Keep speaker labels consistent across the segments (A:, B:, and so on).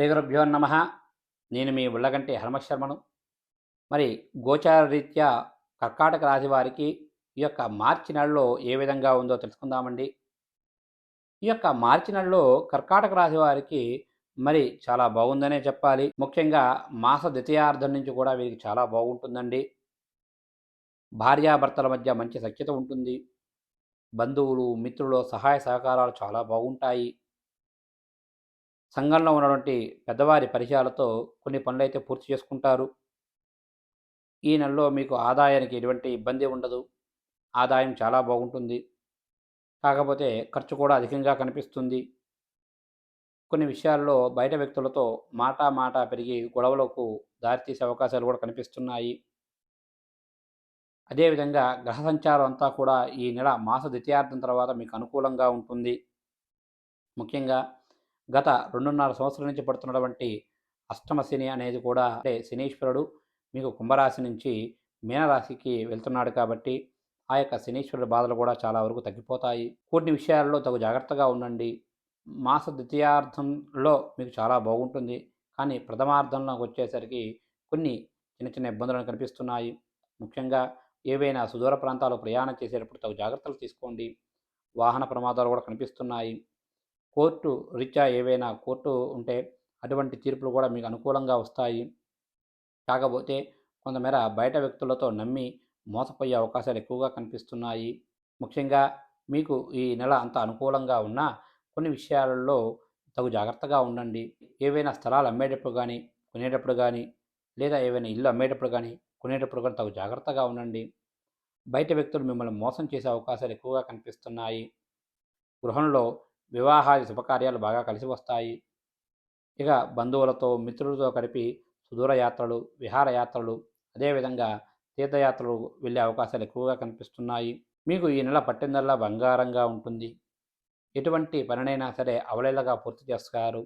A: శ్రీ గురుభ్యో నమ. నేను మీ ఉళ్ళగంటి హర్మశర్మను. మరి గోచార రీత్యా కర్కాటక రాశి వారికి ఈ యొక్క మార్చి నెలలో ఏ విధంగా ఉందో తెలుసుకుందామండి. ఈ యొక్క మార్చి నెలలో కర్కాటక రాశి వారికి మరి చాలా బాగుందనే చెప్పాలి. ముఖ్యంగా మాస ద్వితీయార్థం నుంచి కూడా వీరికి చాలా బాగుంటుందండి. భార్యాభర్తల మధ్య మంచి సఖ్యత ఉంటుంది. బంధువులు మిత్రులు సహాయ సహకారాలు చాలా బాగుంటాయి. సంఘంలో ఉన్నటువంటి పెద్దవారి పరిచయాలతో కొన్ని పనులు అయితే పూర్తి చేసుకుంటారు. ఈ నెలలో మీకు ఆదాయానికి ఎటువంటి ఇబ్బంది ఉండదు. ఆదాయం చాలా బాగుంటుంది. కాకపోతే ఖర్చు కూడా అధికంగా కనిపిస్తుంది. కొన్ని విషయాల్లో బయట వ్యక్తులతో మాటా మాట పెరిగి గొడవలకు దారితీసే అవకాశాలు కూడా కనిపిస్తున్నాయి. అదేవిధంగా గ్రహ సంచారం అంతా కూడా ఈ నెల మాస ద్వితీయార్థం తర్వాత మీకు అనుకూలంగా ఉంటుంది. ముఖ్యంగా గత రెండున్నర సంవత్సరాల నుంచి పడుతున్నటువంటి అష్టమ శని అనేది కూడా అంటే శనీశ్వరుడు మీకు కుంభరాశి నుంచి మీనరాశికి వెళ్తున్నాడు కాబట్టి ఆ యొక్క శనీశ్వరుడి బాధలు కూడా చాలా వరకు తగ్గిపోతాయి. కొన్ని విషయాల్లో తగు జాగ్రత్తగా ఉండండి. మాస ద్వితీయార్థంలో మీకు చాలా బాగుంటుంది. కానీ ప్రథమార్థంలోకి వచ్చేసరికి కొన్ని చిన్న చిన్న ఇబ్బందులను కనిపిస్తున్నాయి. ముఖ్యంగా ఏవైనా సుదూర ప్రాంతాలు ప్రయాణం చేసేటప్పుడు తగు జాగ్రత్తలు తీసుకోండి. వాహన ప్రమాదాలు కూడా కనిపిస్తున్నాయి. కోర్టు రీత్యా ఏవైనా కోర్టు ఉంటే అటువంటి తీర్పులు కూడా మీకు అనుకూలంగా వస్తాయి. కాకపోతే కొంతమేర బయట వ్యక్తులతో నమ్మి మోసపోయే అవకాశాలు ఎక్కువగా కనిపిస్తున్నాయి. ముఖ్యంగా మీకు ఈ నెల అంత అనుకూలంగా ఉన్నా కొన్ని విషయాలలో తగు జాగ్రత్తగా ఉండండి. ఏవైనా స్థలాలు అమ్మేటప్పుడు కానీ కొనేటప్పుడు కానీ లేదా ఏవైనా ఇల్లు అమ్మేటప్పుడు కానీ కొనేటప్పుడు కానీ తగు జాగ్రత్తగా ఉండండి. బయట వ్యక్తులు మిమ్మల్ని మోసం చేసే అవకాశాలు ఎక్కువగా కనిపిస్తున్నాయి. గృహంలో వివాహాది శుభకార్యాలు బాగా కలిసి వస్తాయి ఇక బంధువులతో మిత్రులతో కలిపి సుదూర యాత్రలు విహారయాత్రలు అదేవిధంగా తీర్థయాత్రలు వెళ్ళే అవకాశాలు ఎక్కువగా కనిపిస్తున్నాయి. మీకు ఈ నెల పట్టిందల్లా బంగారంగా ఉంటుంది. ఎటువంటి పనినైనా సరే అవలేలగా పూర్తి చేస్తారు.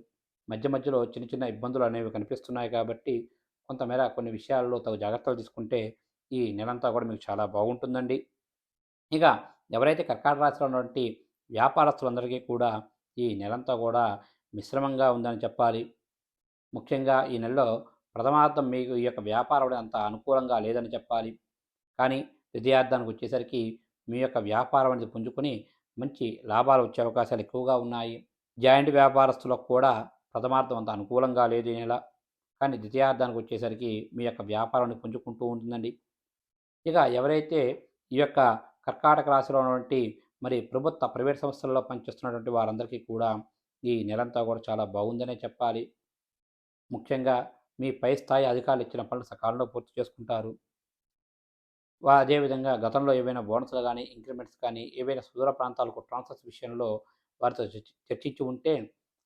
A: మధ్య మధ్యలో చిన్న చిన్న ఇబ్బందులు అనేవి కనిపిస్తున్నాయి కాబట్టి కొంతమేర కొన్ని విషయాల్లో తగు జాగ్రత్తలు తీసుకుంటే ఈ నెలంతా కూడా మీకు చాలా బాగుంటుందండి. ఇక ఎవరైతే కర్కాటక రాశిలో ఉన్నటువంటి వ్యాపారస్తులందరికీ కూడా ఈ నెలంతా కూడా మిశ్రమంగా ఉందని చెప్పాలి. ముఖ్యంగా ఈ నెలలో ప్రథమార్థం మీకు ఈ యొక్క వ్యాపారం అంత అనుకూలంగా లేదని చెప్పాలి. కానీ ద్వితీయార్థానికి వచ్చేసరికి మీ యొక్క వ్యాపారం అనేది పుంజుకొని మంచి లాభాలు వచ్చే అవకాశాలు ఎక్కువగా ఉన్నాయి. జాయింట్ వ్యాపారస్తులకు కూడా ప్రథమార్థం అంత అనుకూలంగా లేదు ఈ నెల. కానీ ద్వితీయార్థానికి వచ్చేసరికి మీ యొక్క వ్యాపారాన్ని పుంజుకుంటూ ఉంటుందండి. ఇక ఎవరైతే ఈ యొక్క కర్కాటక రాశిలో ఉన్నటువంటి మరి ప్రభుత్వ ప్రైవేట్ సంస్థల్లో పనిచేస్తున్నటువంటి వారందరికీ కూడా ఈ నెలంతా కూడా చాలా బాగుందనే చెప్పాలి. ముఖ్యంగా మీ పై స్థాయి అధికారులు ఇచ్చిన పనులు సకాలంలో పూర్తి చేసుకుంటారు. అదేవిధంగా గతంలో ఏవైనా బోనస్లు కానీ ఇంక్రిమెంట్స్ కానీ ఏవైనా సుదూర ప్రాంతాలకు ట్రాన్స్ఫర్స్ విషయంలో వారితో చర్చించి ఉంటే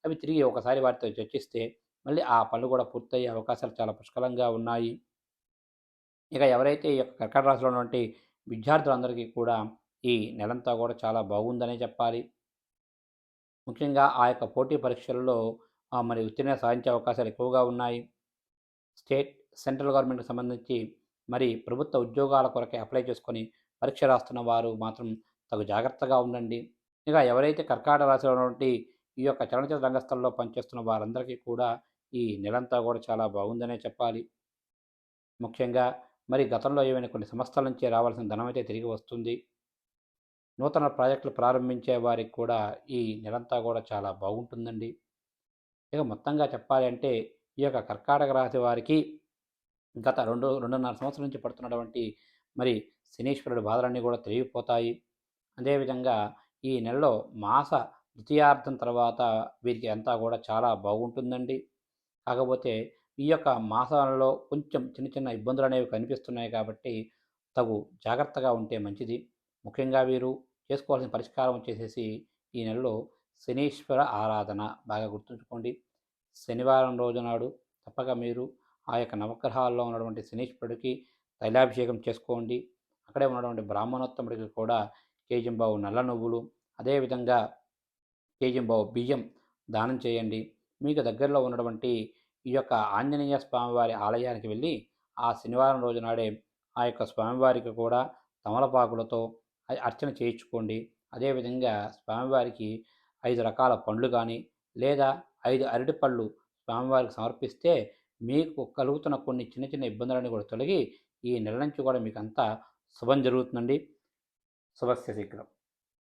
A: అవి తిరిగి ఒకసారి వారితో చర్చిస్తే మళ్ళీ ఆ పనులు కూడా పూర్తయ్యే అవకాశాలు చాలా పుష్కలంగా ఉన్నాయి. ఇక ఎవరైతే ఈ యొక్క కర్కట రాశిలో ఉన్నటువంటి విద్యార్థులందరికీ కూడా ఈ నెలంతా కూడా చాలా బాగుందనే చెప్పాలి. ముఖ్యంగా ఆ యొక్క పోటీ పరీక్షల్లో మరి ఉత్తీర్ణ సాధించే అవకాశాలు ఎక్కువగా ఉన్నాయి. స్టేట్ సెంట్రల్ గవర్నమెంట్కి సంబంధించి మరి ప్రభుత్వ ఉద్యోగాల కొరకే అప్లై చేసుకొని పరీక్ష రాస్తున్న వారు మాత్రం తగు జాగ్రత్తగా ఉండండి. ఇక ఎవరైతే కర్కాటక రాశిలో ఉన్నటువంటి ఈ యొక్క చలనచిత్ర రంగస్థలంలో పనిచేస్తున్న వారందరికీ కూడా ఈ నెలంతా కూడా చాలా బాగుందనే చెప్పాలి. ముఖ్యంగా మరి గతంలో ఏమైనా కొన్ని సంస్థల నుంచి రావాల్సిన ధనం అయితే తిరిగి వస్తుంది. నూతన ప్రాజెక్టులు ప్రారంభించే వారికి కూడా ఈ నెలంతా కూడా చాలా బాగుంటుందండి. ఇక మొత్తంగా చెప్పాలి అంటే ఈ యొక్క కర్కాటక రాశి వారికి గత రెండు రెండున్నర సంవత్సరం నుంచి పడుతున్నటువంటి మరి శనీశ్వరుడు బాధలన్నీ కూడా తెలియపోతాయి అదేవిధంగా ఈ నెలలో మాస ద్వితీయార్థం తర్వాత వీరికి అంతా కూడా చాలా బాగుంటుందండి. కాకపోతే ఈ యొక్క మాసాలలో కొంచెం చిన్న చిన్న ఇబ్బందులు అనేవి కనిపిస్తున్నాయి కాబట్టి తగు జాగ్రత్తగా ఉంటే మంచిది. ముఖ్యంగా వీరు చేసుకోవాల్సిన పరిష్కారం వచ్చేసేసి ఈ నెలలో శనీశ్వర ఆరాధన బాగా గుర్తుంచుకోండి. శనివారం రోజు నాడు తప్పక మీరు ఆ యొక్క నవగ్రహాల్లో ఉన్నటువంటి శనీశ్వరుడికి తైలాభిషేకం చేసుకోండి. అక్కడే ఉన్నటువంటి బ్రాహ్మణోత్తముడికి కూడా కేజంబావు నల్ల నువ్వులు అదేవిధంగా కేజంబావు బియ్యం దానం చేయండి. మీకు దగ్గరలో ఉన్నటువంటి ఈ యొక్క ఆంజనేయ స్వామివారి ఆలయానికి వెళ్ళి ఆ శనివారం రోజు నాడే ఆ యొక్క స్వామివారికి కూడా తమలపాకులతో అర్చన చేయించుకోండి. అదేవిధంగా స్వామివారికి ఐదు రకాల పండ్లు కానీ లేదా ఐదు అరటి పళ్ళు స్వామివారికి సమర్పిస్తే మీకు కలుగుతున్న కొన్ని చిన్న చిన్న ఇబ్బందులన్నీ కూడా తొలగి ఈ నెల నుంచి కూడా మీకు అంతా శుభం జరుగుతుందండి. శుభస్య శీఘ్రం.